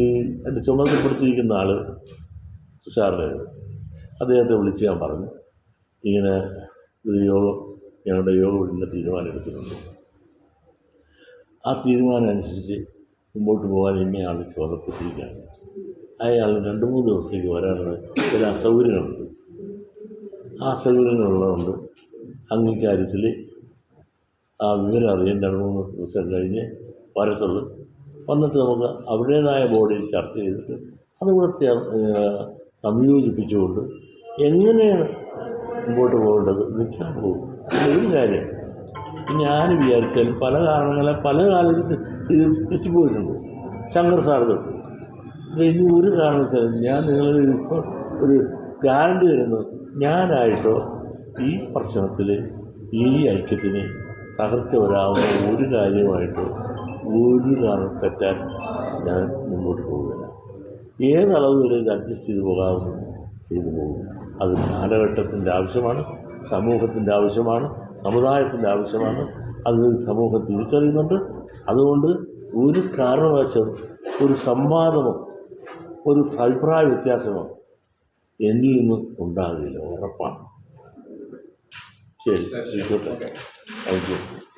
ഈ എന്റെ ചുമതലപ്പെടുത്തിയിരിക്കുന്ന ആൾ തുഷാറിനെ അദ്ദേഹത്തെ വിളിച്ച് ഞാൻ പറഞ്ഞു. ഇങ്ങനെ ഒരു യോഗം ഞങ്ങളുടെ യോഗം ഇന്ന തീരുമാനം എടുത്തിട്ടുണ്ട് ആ തീരുമാനം അനുസരിച്ച് മുമ്പോട്ട് പോകാൻ ഇന്നയാൾ ചുമതലപ്പെട്ടിരിക്കുകയാണ് അയാൾ രണ്ട് മൂന്ന് ദിവസത്തേക്ക് വരാനുള്ള ചില അസൗകര്യങ്ങളുണ്ട്. ആ അസൗകര്യങ്ങളുള്ളതുകൊണ്ട് അങ്ങ് ഇക്കാര്യത്തിൽ ആ വിവരം അറിയാൻ രണ്ട് മൂന്ന് ദിവസം കഴിഞ്ഞ് വരത്തുള്ളൂ. വന്നിട്ട് നമുക്ക് അവരുടേതായ ബോഡിയിൽ ചർച്ച ചെയ്തിട്ട് അതുകൂടെ ചേർ സംയോജിപ്പിച്ചുകൊണ്ട് എങ്ങനെയാണ് മുമ്പോട്ട് പോകേണ്ടത് നിൽക്കാൻ പോകും ഒരു കാര്യം. ഞാൻ വിചാരിച്ചാലും പല കാരണങ്ങളെ പല കാലത്ത് ഇത് തെറ്റിപ്പോയിട്ടുണ്ട്. ശങ്കർ സാർ തൊട്ട്. ഇനി ഒരു കാരണം വെച്ചാൽ ഞാൻ നിങ്ങളൊരു ഇപ്പോൾ ഒരു ഗ്യാരണ്ടി തരുന്നു ഞാനായിട്ടോ ഈ പ്രശ്നത്തിൽ ഈ ഐക്യത്തിന് തകർച്ച വരാവുന്ന ഒരു കാര്യമായിട്ടോ ഒരു കാരണം തെറ്റാൻ ഞാൻ മുമ്പോട്ട് പോകുകയില്ല ഏതളവ് വരെ ഇത് അഡ്ജസ്റ്റ് ചെയ്ത് പോകാമെന്ന് ചെയ്തു പോകും. അത് കാലഘട്ടത്തിന്റെ ആവശ്യമാണ് സമൂഹത്തിന്റെ ആവശ്യമാണ് സമുദായത്തിന്റെ ആവശ്യമാണ്. അത് സമൂഹം തിരിച്ചറിയുന്നുണ്ട്. അതുകൊണ്ട് ഒരു കാരണവശാലും ഒരു സംവാദമോ ഒരു അഭിപ്രായ വ്യത്യാസമോ എന്നിൽ നിന്നും ഉണ്ടാകില്ല. ഉറപ്പാണ്. ശരി താങ്ക് യു.